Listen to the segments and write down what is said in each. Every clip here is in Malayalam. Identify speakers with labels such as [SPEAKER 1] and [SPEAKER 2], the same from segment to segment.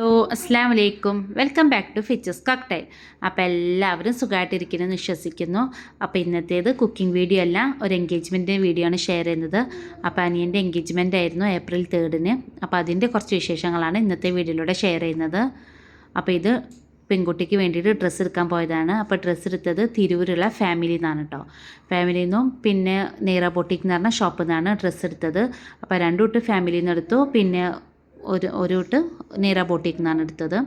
[SPEAKER 1] ഹലോ അസ്സാം വലൈക്കും welcome back to Fitches cocktail അപ്പോൾ എല്ലാവരും സുഖമായിട്ടിരിക്കുന്നു വിശ്വസിക്കുന്നു. അപ്പോൾ ഇന്നത്തേത് കുക്കിംഗ് വീഡിയോ അല്ല ഒരു എൻഗേജ്മെന്റ് വീഡിയോ ആണ് ഷെയർ ചെയ്യുന്നത്. അപ്പോൾ അനിയന്റെ എൻഗേജ്മെന്റ് ആയിരുന്നു ഏപ്രിൽ തേർഡിന്. അപ്പോൾ അതിന്റെ കുറച്ച് വിശേഷങ്ങളാണ് ഇന്നത്തെ വീഡിയോയിലൂടെ ഷെയർ ചെയ്യുന്നത്. അപ്പോൾ ഇത് പെൺകുട്ടിക്ക് വേണ്ടിയിട്ട് ഡ്രസ്സ് എടുക്കാൻ പോയതാണ്. അപ്പോൾ ഡ്രസ്സ് എടുത്തത് തിരൂരുള്ള ഫാമിലിയിൽ നിന്നാണ് കേട്ടോ. ഫാമിലിയിൽ നിന്നും പിന്നെ നെയ്റ ബൊട്ടിക്ക് എന്ന് പറഞ്ഞ ഷോപ്പിൽ നിന്നാണ് ഡ്രസ്സ് എടുത്തത്. അപ്പോൾ രണ്ടു തൊട്ട് ഫാമിലിയിൽ നിന്ന് എടുത്തു. പിന്നെ ഒരു ഒരു തൊട്ട് നീറ ബോട്ടിക്ക് നിന്നാണ് എടുത്തത്.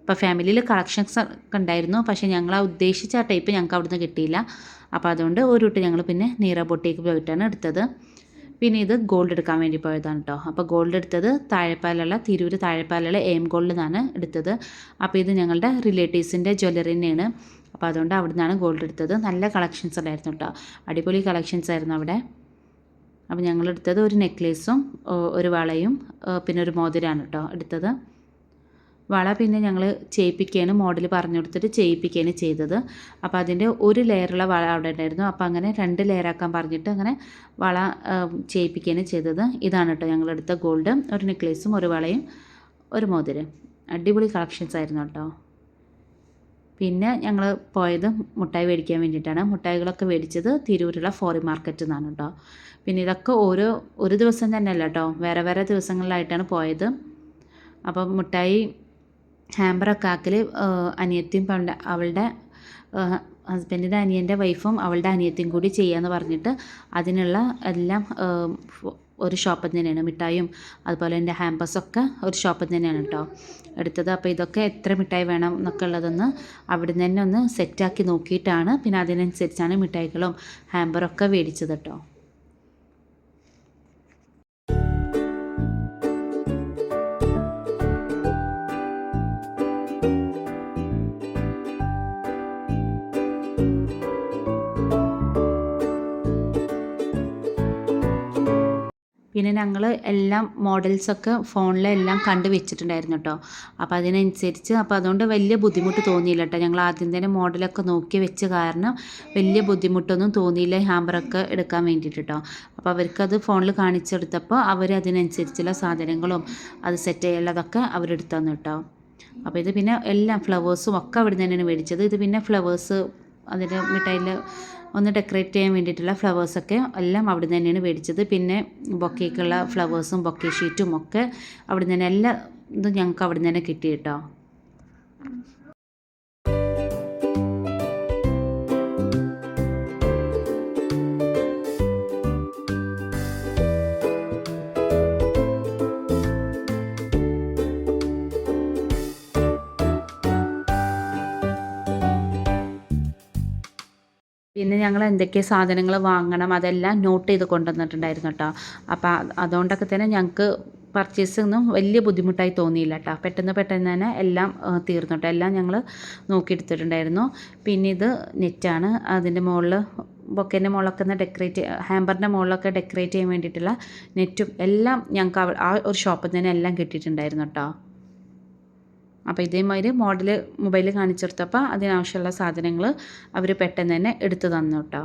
[SPEAKER 1] അപ്പോൾ ഫാമിലിയിൽ കളക്ഷൻസ് ഒക്കെ ഉണ്ടായിരുന്നു. പക്ഷേ ഞങ്ങൾ ആ ഉദ്ദേശിച്ച ടൈപ്പ് ഞങ്ങൾക്ക് അവിടുന്ന് കിട്ടിയില്ല. അപ്പോൾ അതുകൊണ്ട് ഒരു തൊട്ട് ഞങ്ങൾ പിന്നെ നീറ ബോട്ടിക്ക് പോയിട്ടാണ് എടുത്തത്. പിന്നെ ഇത് ഗോൾഡ് എടുക്കാൻ വേണ്ടി പോയതാണ് കേട്ടോ അപ്പോൾ ഗോൾഡ് എടുത്തത് താഴെപ്പാലുള്ള തിരൂർ താഴെപ്പാലുള്ള എം ഗോൾഡിൽ നിന്നാണ് എടുത്തത്. അപ്പോൾ ഇത് ഞങ്ങളുടെ റിലേറ്റീവ്സിന്റെ ജ്വല്ലറി തന്നെയാണ്. അപ്പോൾ അതുകൊണ്ട് അവിടെ നിന്നാണ് ഗോൾഡ് എടുത്തത്. നല്ല കളക്ഷൻസ് ഉണ്ടായിരുന്നു കേട്ടോ അടിപൊളി കളക്ഷൻസ് ആയിരുന്നു അവിടെ. അപ്പോൾ ഞങ്ങൾ എടുത്തത് ഒരു നെക്ലേസും ഒരു വളയും പിന്നെ ഒരു മോതിരാണ് കേട്ടോ എടുത്തത്. വള പിന്നെ ഞങ്ങൾ ചെയ്യിപ്പിക്കുകയാണ് മോഡൽ പറഞ്ഞു കൊടുത്തിട്ട് ചെയ്യിപ്പിക്കുകയാണ് ചെയ്തത്. അപ്പോൾ അതിന്റെ ഒരു ലെയറുള്ള വള അവിടെ ഉണ്ടായിരുന്നു. അപ്പോൾ അങ്ങനെ രണ്ട് ലെയറാക്കാൻ പറഞ്ഞിട്ട് അങ്ങനെ വള ചെയ്യിപ്പിക്കുകയാണ് ചെയ്തത്. ഇതാണ് കേട്ടോ ഞങ്ങൾ എടുത്ത ഗോൾഡ്. ഒരു നെക്ലേസും ഒരു വളയും ഒരു മോതിരം. അടിപൊളി കളക്ഷൻസ് ആയിരുന്നു കേട്ടോ പിന്നെ ഞങ്ങൾ പോയത് മുട്ടായി മേടിക്കാൻ വേണ്ടിയിട്ടാണ്. മുട്ടായികളൊക്കെ മേടിച്ചത് തിരൂരുള്ള ഫോറി മാർക്കറ്റിൽ നിന്നാണ് കേട്ടോ പിന്നെ ഇതൊക്കെ ഓരോ ഒരു ദിവസം തന്നെ അല്ല കേട്ടോ വേറെ വേറെ ദിവസങ്ങളിലായിട്ടാണ് പോയത്. അപ്പം മുട്ടായി ഹാമ്പറൊക്കെ ആക്കൽ അനിയത്തിയും അവളുടെ ഹസ്ബൻഡിന്റെ അനിയന്റെ വൈഫും അവളുടെ അനിയത്തിയും കൂടി ചെയ്യാമെന്ന് പറഞ്ഞിട്ട് അതിനുള്ള എല്ലാം ഒരു ഷോപ്പിൽ തന്നെയാണ്. മിഠായും അതുപോലെ എന്റെ ഹാമ്പസൊക്കെ ഒരു ഷോപ്പിൽ തന്നെയാണ് കേട്ടോ എടുത്തത്. അപ്പോൾ ഇതൊക്കെ എത്ര മിഠായി വേണം എന്നൊക്കെ ഉള്ളതൊന്ന് അവിടെ നിന്ന് തന്നെ ഒന്ന് സെറ്റാക്കി നോക്കിയിട്ടാണ്. പിന്നെ അതിനനുസരിച്ചാണ് മിഠായികളും ഹാമ്പറൊക്കെ മേടിച്ചത് കേട്ടോ പിന്നെ ഞങ്ങൾ എല്ലാം മോഡൽസൊക്കെ ഫോണിലെല്ലാം കണ്ട് വെച്ചിട്ടുണ്ടായിരുന്നു കേട്ടോ അപ്പോൾ അതിനനുസരിച്ച് അപ്പോൾ അതുകൊണ്ട് വലിയ ബുദ്ധിമുട്ട് തോന്നിയില്ല കേട്ടോ ഞങ്ങൾ ആദ്യം തന്നെ മോഡലൊക്കെ നോക്കി വെച്ച് കാരണം വലിയ ബുദ്ധിമുട്ടൊന്നും തോന്നിയില്ല ഹാമ്പറൊക്കെ എടുക്കാൻ വേണ്ടിയിട്ട് കേട്ടോ അപ്പോൾ അവർക്കത് ഫോണിൽ കാണിച്ചെടുത്തപ്പോൾ അവർ അതിനനുസരിച്ചുള്ള സാധനങ്ങളും അത് സെറ്റ് ചെയ്യാനുള്ളതൊക്കെ അവരെടുത്തു തന്നു കേട്ടോ അപ്പോൾ ഇത് പിന്നെ എല്ലാം ഫ്ലവേഴ്സും ഒക്കെ അവിടെ നിന്ന് തന്നെയാണ് മേടിച്ചത്. ഇത് പിന്നെ ഫ്ലവേഴ്സ് അതിന്റെ മിഠായിൽ ഒന്ന് ഡെക്കറേറ്റ് ചെയ്യാൻ വേണ്ടിയിട്ടുള്ള ഫ്ലവേഴ്സൊക്കെ എല്ലാം അവിടെ നിന്ന് തന്നെയാണ് മേടിച്ചത്. പിന്നെ ബൊക്കേക്കുള്ള ഫ്ലവേഴ്സും ബൊക്കെ ഷീറ്റും ഒക്കെ അവിടെ നിന്ന് തന്നെ എല്ലാ ഇതും ഞങ്ങൾക്ക് അവിടെ നിന്ന് തന്നെ കിട്ടി കേട്ടോ. ഞങ്ങൾ എന്തൊക്കെ സാധനങ്ങൾ വാങ്ങണം അതെല്ലാം നോട്ട് ചെയ്ത് കൊണ്ടുവന്നിട്ടുണ്ടായിരുന്നു കേട്ടോ അപ്പോൾ അതുകൊണ്ടൊക്കെ തന്നെ ഞങ്ങൾക്ക് പർച്ചേസ് ഒന്നും വലിയ ബുദ്ധിമുട്ടായി തോന്നിയില്ല കേട്ടോ പെട്ടെന്ന് പെട്ടെന്ന് തന്നെ എല്ലാം തീർന്നു കേട്ടോ എല്ലാം ഞങ്ങൾ നോക്കിയെടുത്തിട്ടുണ്ടായിരുന്നു. പിന്നെ ഇത് നെറ്റാണ് അതിന്റെ മുകളിൽ ബൊക്കേന്റെ മുകളിലൊക്കെ ഒന്ന് ഡെക്കറേറ്റ് ഹാമ്പറിന്റെ മുകളിലൊക്കെ ഡെക്കറേറ്റ് ചെയ്യാൻ വേണ്ടിയിട്ടുള്ള നെറ്റും എല്ലാം ഞങ്ങൾക്ക് ആ ഒരു ഷോപ്പിൽ നിന്ന് തന്നെ എല്ലാം കിട്ടിയിട്ടുണ്ടായിരുന്നു കേട്ടോ അപ്പോൾ ഇതേമാതിരി മോഡൽ മൊബൈലിൽ കാണിച്ചെടുത്തപ്പോൾ അതിനാവശ്യമുള്ള സാധനങ്ങൾ അവർ പെട്ടെന്ന് തന്നെ എടുത്തു തന്നു കേട്ടോ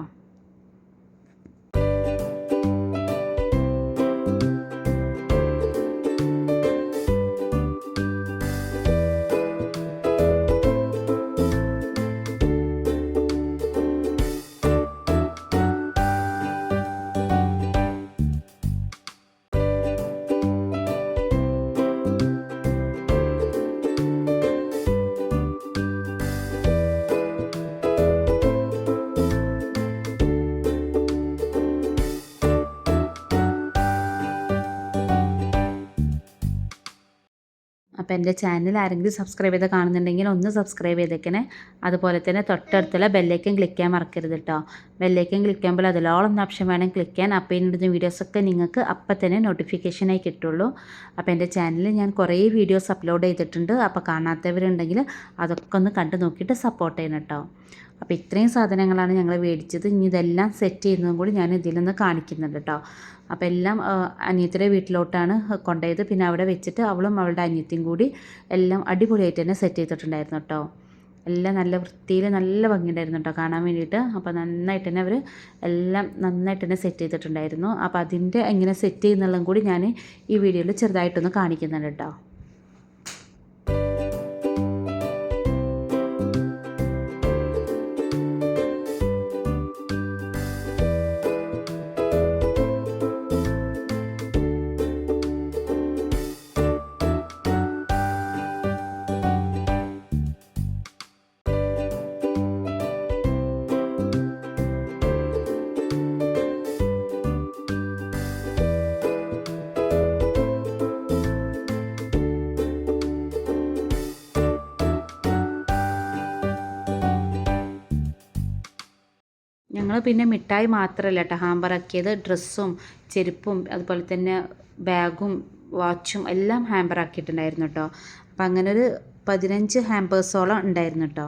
[SPEAKER 1] അപ്പോൾ എന്റെ ചാനൽ ആരെങ്കിലും സബ്സ്ക്രൈബ് ചെയ്ത് കാണുന്നുണ്ടെങ്കിൽ ഒന്ന് സബ്സ്ക്രൈബ് ചെയ്തേക്കണേ. അതുപോലെ തന്നെ തൊട്ടടുത്തുള്ള ബെല്ലേക്കും ക്ലിക്ക് ചെയ്യാൻ മറക്കരുത് കേട്ടോ ബെല്ലേക്കും ക്ലിക്ക് ചെയ്യുമ്പോൾ അതിലോളം ഓപ്ഷൻ വേണം ക്ലിക്ക് ചെയ്യാൻ. അപ്പോൾ ഇടുന്ന വീഡിയോസൊക്കെ നിങ്ങൾക്ക് അപ്പം തന്നെ നോട്ടിഫിക്കേഷനായി കിട്ടുള്ളൂ. അപ്പോൾ എന്റെ ചാനലിൽ ഞാൻ കുറേ വീഡിയോസ് അപ്ലോഡ് ചെയ്തിട്ടുണ്ട്. അപ്പോൾ കാണാത്തവരുണ്ടെങ്കിൽ അതൊക്കെ ഒന്ന് കണ്ടു നോക്കിയിട്ട് സപ്പോർട്ട് ചെയ്യണം കേട്ടോ അപ്പോൾ ഇത്രയും സാധനങ്ങളാണ് ഞങ്ങൾ മേടിച്ചത് ഇനി ഇതെല്ലാം സെറ്റ് ചെയ്യുന്നതും കൂടി ഞാൻ ഇതിൽ നിന്ന് കാണിക്കുന്നുണ്ട് കേട്ടോ അപ്പോൾ എല്ലാം അനിയത്തിയുടെ വീട്ടിലോട്ടാണ് കൊണ്ടുപോയത്. പിന്നെ അവിടെ വെച്ചിട്ട് അവളും അവളുടെ അനിയത്തിയും കൂടി എല്ലാം അടിപൊളിയായിട്ട് തന്നെ സെറ്റ് ചെയ്തിട്ടുണ്ടായിരുന്നു കേട്ടോ എല്ലാം നല്ല വൃത്തിയിൽ നല്ല ഭംഗിയുണ്ടായിരുന്നു കേട്ടോ കാണാൻ വേണ്ടിയിട്ട്. അപ്പോൾ നന്നായിട്ട് തന്നെ അവർ എല്ലാം നന്നായിട്ട് തന്നെ സെറ്റ് ചെയ്തിട്ടുണ്ടായിരുന്നു. അപ്പോൾ അതിന്റെ എങ്ങനെ സെറ്റ് ചെയ്യുന്നുള്ളതും കൂടി ഞാൻ ഈ വീഡിയോയിൽ ചെറുതായിട്ടൊന്ന് കാണിക്കുന്നുണ്ട് കേട്ടോ പിന്നെ മിഠായി മാത്രമല്ല കേട്ടോ ഹാമ്പറാക്കിയത് ഡ്രസ്സും ചെരുപ്പും അതുപോലെ തന്നെ ബാഗും വാച്ചും എല്ലാം ഹാമ്പറാക്കിയിട്ടുണ്ടായിരുന്നു കേട്ടോ അപ്പം അങ്ങനെ ഒരു പതിനഞ്ച് ഹാമ്പേഴ്സോളം ഉണ്ടായിരുന്നു കേട്ടോ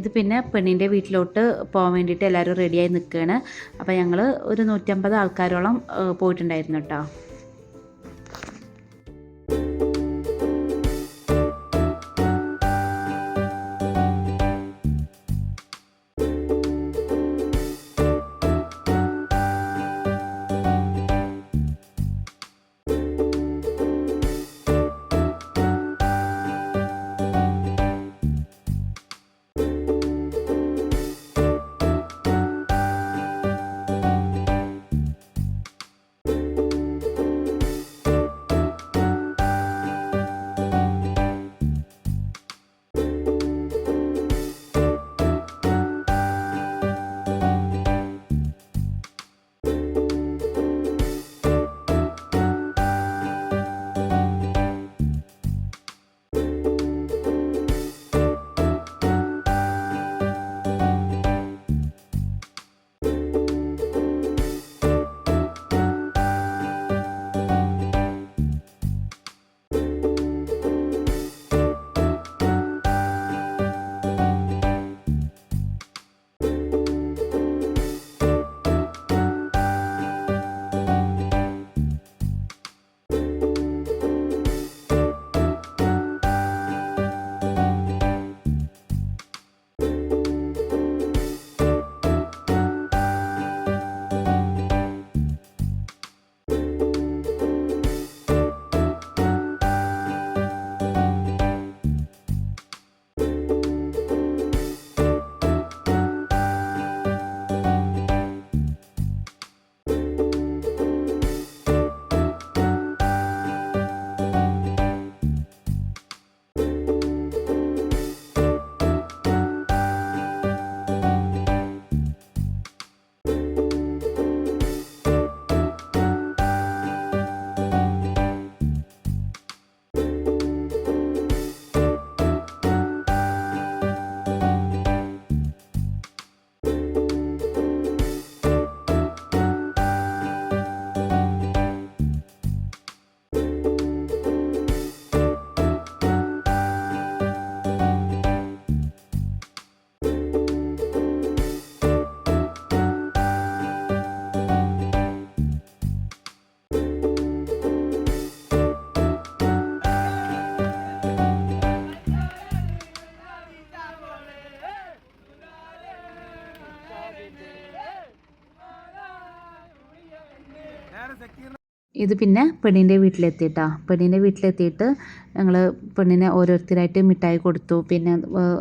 [SPEAKER 1] ഇത് പിന്നെ പെണ്ണിന്റെ വീട്ടിലോട്ട് പോകാൻ വേണ്ടിയിട്ട് എല്ലാവരും റെഡിയായി നിൽക്കുകയാണ് അപ്പോൾ ഞങ്ങൾ ഒരു നൂറ്റമ്പത് ആൾക്കാരോളം പോയിട്ടുണ്ടായിരുന്നു കേട്ടോ ഇത് പിന്നെ പെണ്ണിന്റെ വീട്ടിലെത്തിയിട്ടാ. പെണ്ണിന്റെ വീട്ടിലെത്തിയിട്ട് ഞങ്ങൾ പെണ്ണിനെ ഓരോരുത്തരായിട്ട് മിഠായി കൊടുത്തു. പിന്നെ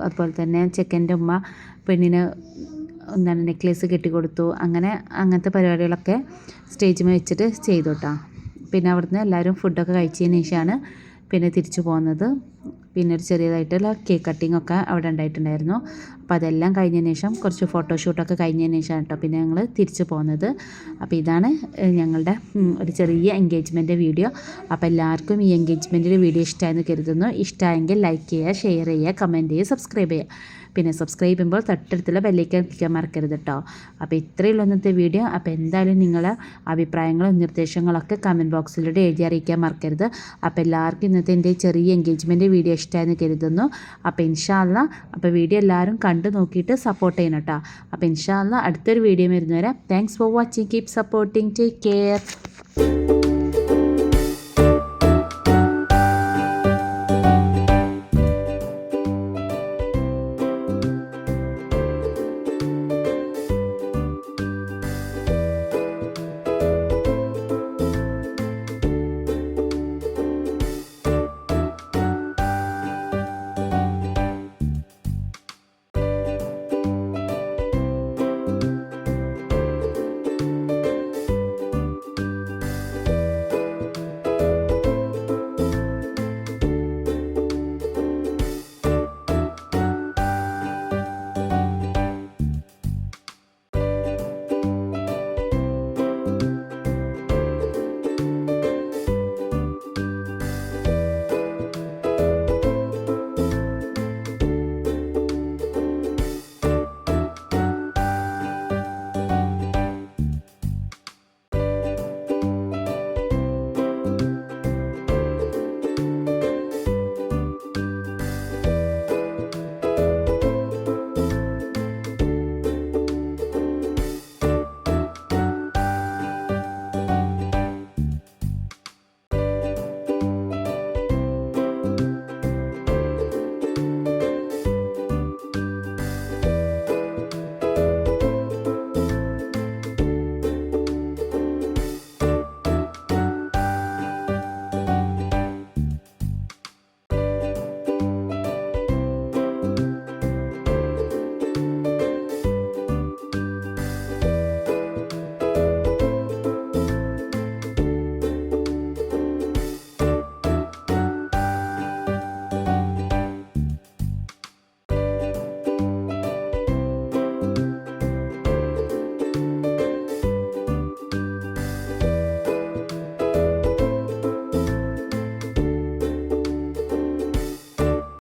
[SPEAKER 1] അതുപോലെ തന്നെ ചെക്കന്റെ ഉമ്മ പെണ്ണിന് എന്താണ് നെക്ലേസ് കെട്ടിക്കൊടുത്തു അങ്ങനെ അങ്ങനത്തെ പരിപാടികളൊക്കെ സ്റ്റേജിൽ വെച്ചിട്ട് ചെയ്തു പിന്നെ അവിടുന്ന് എല്ലാവരും ഫുഡൊക്കെ കഴിച്ചതിന് ശേഷമാണ് പിന്നെ തിരിച്ചു പോകുന്നത്. പിന്നെ ഒരു ചെറിയതായിട്ടുള്ള കേക്ക് കട്ടിംഗ് ഒക്കെ അവിടെ ഉണ്ടായിട്ടുണ്ടായിരുന്നു. അപ്പോൾ അതെല്ലാം കഴിഞ്ഞതിന് ശേഷം കുറച്ച് ഫോട്ടോഷൂട്ടൊക്കെ കഴിഞ്ഞതിന് ശേഷം കേട്ടോ പിന്നെ ഞങ്ങൾ തിരിച്ചു പോകുന്നത് അപ്പോൾ ഇതാണ് ഞങ്ങളുടെ ഒരു ചെറിയ എൻഗേജ്മെന്റ് വീഡിയോ അപ്പോൾ എല്ലാവർക്കും ഈ എൻഗേജ്മെന്റിന്റെ വീഡിയോ ഇഷ്ടമായെന്ന് കരുതുന്നു. ഇഷ്ടമായെങ്കിൽ ലൈക്ക് ചെയ്യുക ഷെയർ ചെയ്യുക കമന്റ് ചെയ്യുക സബ്സ്ക്രൈബ് ചെയ്യുക. പിന്നെ സബ്സ്ക്രൈബ് ചെയ്യുമ്പോൾ തൊട്ടടുത്തുള്ള ബെല്ലേക്ക് ക്ലിക്കാൻ മറക്കരുത് കേട്ടോ അപ്പോൾ ഇത്രയുള്ള ഇന്നത്തെ വീഡിയോ അപ്പോൾ എന്തായാലും നിങ്ങളെ അഭിപ്രായങ്ങളും നിർദ്ദേശങ്ങളൊക്കെ കമന്റ് ബോക്സിലൂടെ എഴുതി അറിയിക്കാൻ മറക്കരുത്. അപ്പോൾ എല്ലാവർക്കും ഇന്നത്തെ എന്റെ ചെറിയ എൻഗേജ്മെന്റ് വീഡിയോ ഇഷ്ടമായെന്ന് കരുതുന്നു. അപ്പോൾ ഇൻഷാല്ല അപ്പോൾ വീഡിയോ എല്ലാവരും കണ്ടു നോക്കിയിട്ട് സപ്പോർട്ട് ചെയ്യണം കേട്ടോ അപ്പോൾ ഇൻഷാല്ല അടുത്തൊരു വീഡിയോ വരുന്നവരെ thanks for watching keep supporting take care